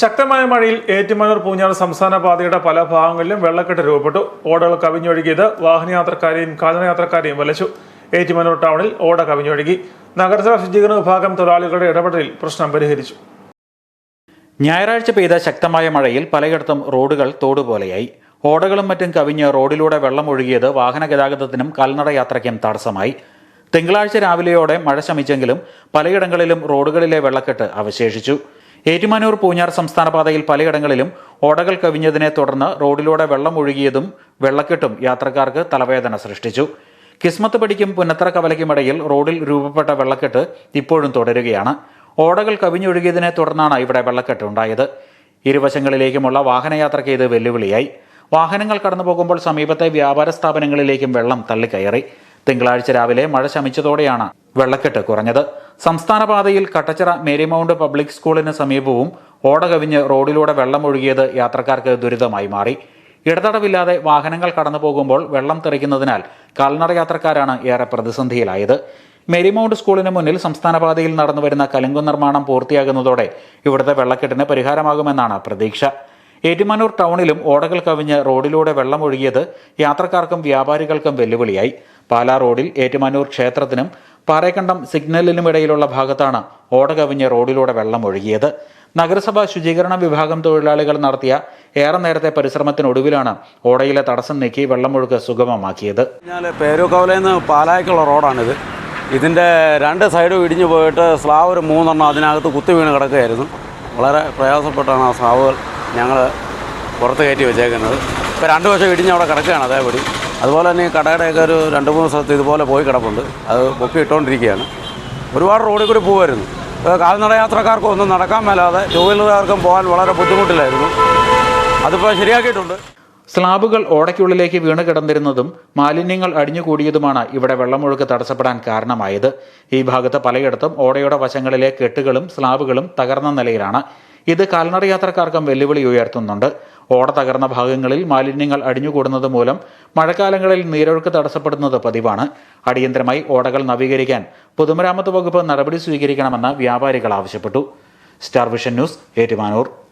ശക്തമായ മഴയിൽ ഏറ്റുമാനൂർ പൂഞ്ഞാർ സംസ്ഥാന പാതയുടെ പല ഭാഗങ്ങളിലും വെള്ളക്കെട്ട് രൂപപ്പെട്ടു. ഓടകൾ കവിഞ്ഞൊഴുകിയത് വാഹനയാത്രക്കാരെയും കാൽനടയാത്രക്കാരെയും വലച്ചു. ഏറ്റുമാനൂർ ടൗണിൽ ഓട കവിഞ്ഞൊഴുകി. നഗരസഭ ശുചീകരണ വിഭാഗം തൊഴിലാളികളുടെ ഇടപെടലിൽ പ്രശ്നം പരിഹരിച്ചു. ഞായറാഴ്ച പെയ്ത ശക്തമായ മഴയിൽ പലയിടത്തും റോഡുകൾ തോടുപോലെയായി. ഓടകളും മറ്റും കവിഞ്ഞ് റോഡിലൂടെ വെള്ളം ഒഴുകിയത് വാഹന ഗതാഗതത്തിനും കാൽനട യാത്രയ്ക്കും തടസ്സമായി. തിങ്കളാഴ്ച രാവിലെയോടെ മഴ ശമിച്ചെങ്കിലും പലയിടങ്ങളിലും റോഡുകളിലെ വെള്ളക്കെട്ട് അവശേഷിച്ചു. ഏറ്റുമാനൂർ പൂഞ്ഞാർ സംസ്ഥാന പാതയിൽ പലയിടങ്ങളിലും ഓടകൾ കവിഞ്ഞതിനെ തുടർന്ന് റോഡിലൂടെ വെള്ളം ഒഴുകിയതും വെള്ളക്കെട്ടും യാത്രക്കാർക്ക് തലവേദന സൃഷ്ടിച്ചു. കിസ്മത്ത് പടിക്കും പുന്നത്തറ കവലയ്ക്കുമിടയിൽ റോഡിൽ രൂപപ്പെട്ട വെള്ളക്കെട്ട് ഇപ്പോഴും തുടരുകയാണ്. ഓടകൾ കവിഞ്ഞൊഴുകിയതിനെ തുടർന്നാണ് ഇവിടെ വെള്ളക്കെട്ട് ഉണ്ടായത്. ഇരുവശങ്ങളിലേക്കുമുള്ള വാഹനയാത്രയ്ക്ക് ഇത് വെല്ലുവിളിയായി. വാഹനങ്ങൾ കടന്നു പോകുമ്പോൾ സമീപത്തെ വ്യാപാര സ്ഥാപനങ്ങളിലേക്കും വെള്ളം തള്ളിക്കയറി. തിങ്കളാഴ്ച രാവിലെ മഴ ശമിച്ചതോടെയാണ് വെള്ളക്കെട്ട് കുറഞ്ഞത്. സംസ്ഥാന പാതയിൽ കട്ടച്ചിറ മേരിമൗണ്ട് പബ്ലിക് സ്കൂളിന് സമീപവും ഓട കവിഞ്ഞ് റോഡിലൂടെ വെള്ളം ഒഴുകിയത് യാത്രക്കാർക്ക് ദുരിതമായി മാറി. ഇടതടവില്ലാതെ വാഹനങ്ങൾ കടന്നു പോകുമ്പോൾ വെള്ളം തെറിക്കുന്നതിനാൽ കാൽനട യാത്രക്കാരാണ് ഏറെ പ്രതിസന്ധിയിലായത്. മേരിമൗണ്ട് സ്കൂളിന് മുന്നിൽ സംസ്ഥാന പാതയിൽ നടന്നുവരുന്ന കലുങ്കു നിർമ്മാണം പൂർത്തിയാകുന്നതോടെ ഇവിടുത്തെ വെള്ളക്കെട്ടിന് പരിഹാരമാകുമെന്നാണ് പ്രതീക്ഷ. ഏറ്റുമാനൂർ ടൗണിലും ഓടകൾ കവിഞ്ഞ് റോഡിലൂടെ വെള്ളം ഒഴുകിയത് യാത്രക്കാർക്കും വ്യാപാരികൾക്കും വെല്ലുവിളിയായി. പാലാ റോഡിൽ ഏറ്റുമാനൂർ ക്ഷേത്രത്തിനും പാറേക്കണ്ടം സിഗ്നലിനും ഇടയിലുള്ള ഭാഗത്താണ് ഓട കവിഞ്ഞ് റോഡിലൂടെ വെള്ളം ഒഴുകിയത്. നഗരസഭാ ശുചീകരണ വിഭാഗം തൊഴിലാളികൾ നടത്തിയ ഏറെ നേരത്തെ പരിശ്രമത്തിനൊടുവിലാണ് ഓടയിലെ തടസ്സം നീക്കി വെള്ളമൊഴുക്ക് സുഗമമാക്കിയത്. പേരൂക്കവലയിൽ നിന്ന് പാലായ്ക്കുള്ള റോഡാണിത്. ഇതിന്റെ രണ്ട് സൈഡും ഇടിഞ്ഞു പോയിട്ട് സ്ലാവ് ഒരു മൂന്നെണ്ണം അതിനകത്ത് കുത്തി വീണ് കിടക്കുകയായിരുന്നു. വളരെ പ്രയാസപ്പെട്ടാണ് ആ സ്ലാവുകൾ ഞങ്ങൾ പുറത്ത് കയറ്റി വെച്ചേക്കുന്നത്. ഇപ്പോൾ രണ്ട് വശം ഇടിഞ്ഞ് അവിടെ കിടക്കുകയാണ് അതേപടി. അതുപോലെ തന്നെ കടയുടെയൊക്കെ ഒരു രണ്ട് മൂന്ന് സ്ഥലത്ത് ഇതുപോലെ പോയി കിടപ്പുണ്ട്. അത് പൊക്കി ഇട്ടുകൊണ്ടിരിക്കുകയാണ് ഒരുപാട് റോഡിൽ കൂടി പോകുമായിരുന്നു കാൽനട യാത്രക്കാർക്കും ഒന്നും നടക്കാൻ മേലാതെ ടൂ വീലറുകാർക്കും പോകാൻ വളരെ ബുദ്ധിമുട്ടില്ലായിരുന്നു അതിപ്പോൾ ശരിയാക്കിയിട്ടുണ്ട്. സ്ലാബുകൾ ഓടയ്ക്കുള്ളിലേക്ക് വീണ് കിടന്നിരുന്നതും മാലിന്യങ്ങൾ അടിഞ്ഞുകൂടിയതുമാണ് ഇവിടെ വെള്ളമൊഴുക്ക് തടസ്സപ്പെടാൻ കാരണമായത്. ഈ ഭാഗത്ത് പലയിടത്തും ഓടയുടെ വശങ്ങളിലെ കെട്ടുകളും സ്ലാബുകളും തകർന്ന നിലയിലാണ്. ഇത് കാൽനട യാത്രക്കാർക്കും വെല്ലുവിളി ഉയർത്തുന്നുണ്ട്. ഓട തകർന്ന ഭാഗങ്ങളിൽ മാലിന്യങ്ങൾ അടിഞ്ഞുകൂടുന്നത് മൂലം മഴക്കാലങ്ങളിൽ നീരൊഴുക്ക് തടസ്സപ്പെടുന്നത് പതിവാണ്. അടിയന്തരമായി ഓടകൾ നവീകരിക്കാൻ പൊതുമരാമത്ത് വകുപ്പ് നടപടി സ്വീകരിക്കണമെന്ന് വ്യാപാരികൾ ആവശ്യപ്പെട്ടു. Star Vision News Ettumanoor.